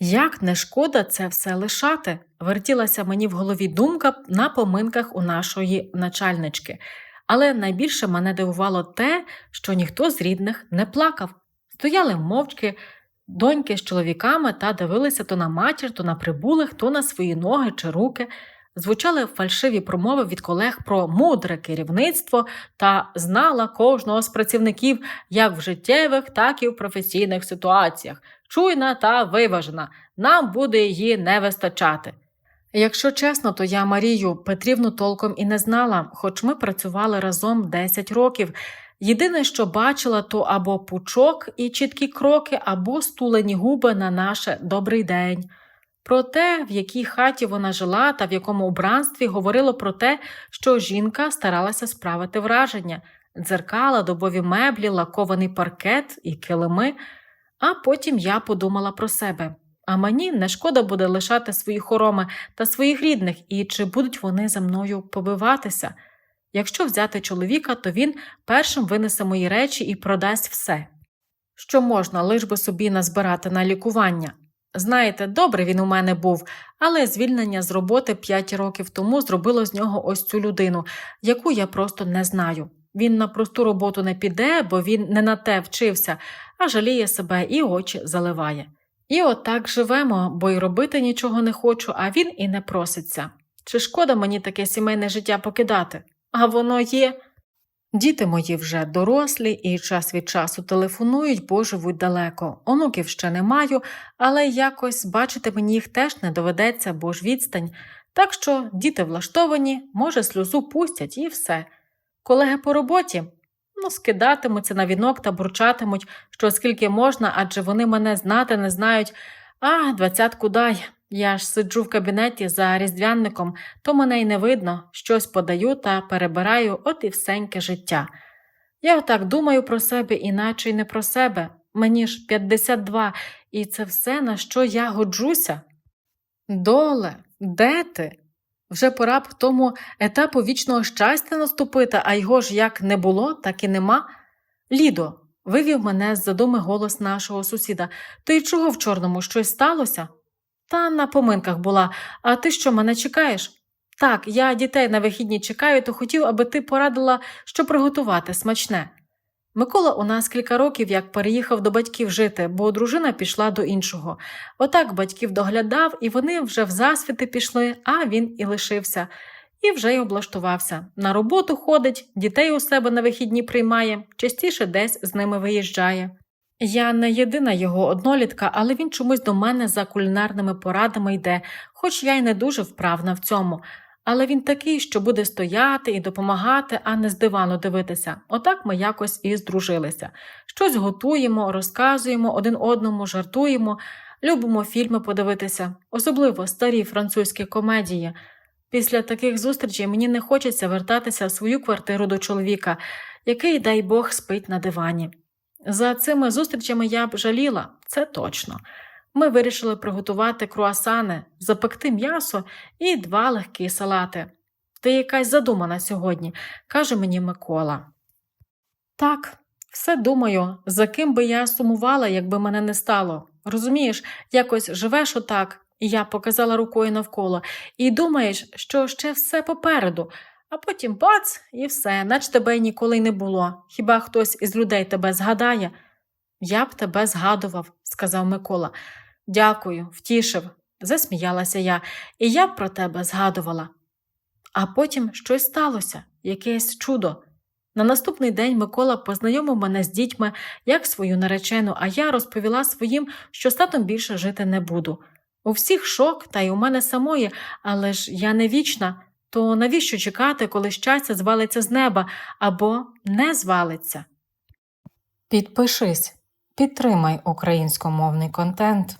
Як не шкода це все лишати? Вертілася мені в голові думка на поминках у нашої начальнички. Але найбільше мене дивувало те, що ніхто з рідних не плакав. Стояли мовчки доньки з чоловіками та дивилися то на матір, то на прибулих, то на свої ноги чи руки. Звучали фальшиві промови від колег про мудре керівництво та знала кожного з працівників як в життєвих, так і в професійних ситуаціях. Чуйна та виважена, нам буде її не вистачати. Якщо чесно, то я Марію Петрівну толком і не знала, хоч ми працювали разом 10 років. Єдине, що бачила, то або пучок і чіткі кроки, або стулені губи на наше добрий день. Про те, в якій хаті вона жила та в якому убранстві говорило про те, що жінка старалася справити враження, дзеркала, добові меблі, лакований паркет і килими. А потім я подумала про себе. А мені не шкода буде лишати свої хороми та своїх рідних, і чи будуть вони за мною побиватися. Якщо взяти чоловіка, то він першим винесе мої речі і продасть все, що можна, лиш би собі назбирати на лікування. Знаєте, добре він у мене був, але звільнення з роботи 5 років тому зробило з нього ось цю людину, яку я просто не знаю. Він на просту роботу не піде, бо він не на те вчився, а жаліє себе і очі заливає. І отак живемо, бо й робити нічого не хочу, а він і не проситься. Чи шкода мені таке сімейне життя покидати? А воно є. Діти мої вже дорослі і час від часу телефонують, бо живуть далеко. Онуків ще не маю, але якось бачити мені їх теж не доведеться, бо ж відстань. Так що діти влаштовані, може, сльозу пустять і все. Колеги по роботі ну, скидатимуться на вінок та бурчатимуть, що скільки можна, адже вони мене знати не знають. А, двадцятку дай. Я ж сиджу в кабінеті за різдвянником, то мене й не видно, щось подаю та перебираю от і всеньке життя. Я отак думаю про себе, іначе й не про себе. Мені ж 52, і це все, на що я годжуся. Доле, де ти? Вже пора б тому етапу вічного щастя наступити, а його ж як не було, так і нема. Лідо, вивів мене з задуми голос нашого сусіда. Ти чого в чорному щось сталося? Та на поминках була, а ти що мене чекаєш? Так, я дітей на вихідні чекаю, то хотів, аби ти порадила, що приготувати смачне. Микола у нас кілька років як переїхав до батьків жити, бо дружина пішла до іншого. Отак батьків доглядав, і вони вже в засвіти пішли, а він і лишився, і вже й облаштувався. На роботу ходить, дітей у себе на вихідні приймає, частіше десь з ними виїжджає. Я не єдина його однолітка, але він чомусь до мене за кулінарними порадами йде, хоч я й не дуже вправна в цьому. Але він такий, що буде стояти і допомагати, а не з дивану дивитися. Отак ми якось і здружилися. Щось готуємо, розказуємо один одному, жартуємо, любимо фільми подивитися, особливо старі французькі комедії. Після таких зустрічей мені не хочеться вертатися в свою квартиру до чоловіка, який, дай Бог, спить на дивані. За цими зустрічами я б жаліла, це точно. Ми вирішили приготувати круасани, запекти м'ясо і два легкі салати. Ти якась задумана сьогодні, каже мені Микола. Так, все думаю, за ким би я сумувала, якби мене не стало. Розумієш, якось живеш отак, і я показала рукою навколо, і думаєш, що ще все попереду, а потім бац, і все, наче тебе ніколи не було. Хіба хтось із людей тебе згадає? Я б тебе згадував, сказав Микола. Дякую, втішив, засміялася я, і я про тебе згадувала. А потім щось сталося, якесь чудо. На наступний день Микола познайомив мене з дітьми як свою наречену, а я розповіла своїм, що з татом більше жити не буду. У всіх шок, та й у мене самої, але ж я не вічна, то навіщо чекати, коли щастя звалиться з неба або не звалиться? Підпишись, підтримай українськомовний контент.